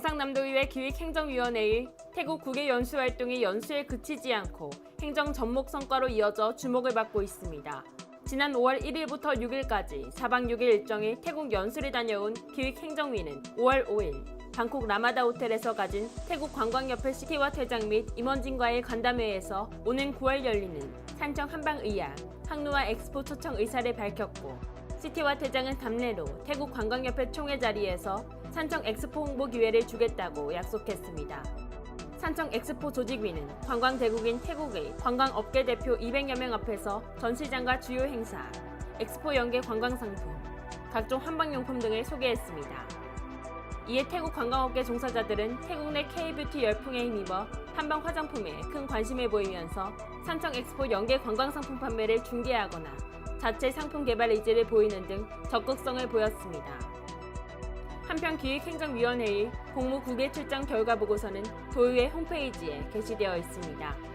제1회 기획행정위원회의 태국 국외 연수 활동이 연수에 그치지 않고 행정 접목 성과로 이어져 주목을 받고 있습니다. 지난 5월 1일부터 6일까지 4박 6일 일정의 태국 연수를 다녀온 기획행정위는 5월 5일 방콕 라마다 호텔에서 가진 태국 관광협회 시티와 회장 및 임원진과의 간담회에서 오는 9월 열리는 산청 한방의야 항로와 엑스포 초청 의사를 밝혔고 시티와 회장은 담내로 태국 관광협회 총회 자리에서 산청 엑스포 홍보 기회를 주겠다고 약속했습니다. 산청 엑스포 조직위는 관광 대국인 태국의 관광 업계 대표 200여 명 앞에서 전시장과 주요 행사, 엑스포 연계 관광 상품, 각종 한방용품 등을 소개했습니다. 이에 태국 관광업계 종사자들은 태국 내 K뷰티 열풍에 힘입어 한방 화장품에 큰 관심을 보이면서 산청 엑스포 연계 관광 상품 판매를 중개하거나 자체 상품 개발 의지를 보이는 등 적극성을 보였습니다. 한편 기획행정위원회의 공무 국외 출장 결과 보고서는 도의회 홈페이지에 게시되어 있습니다.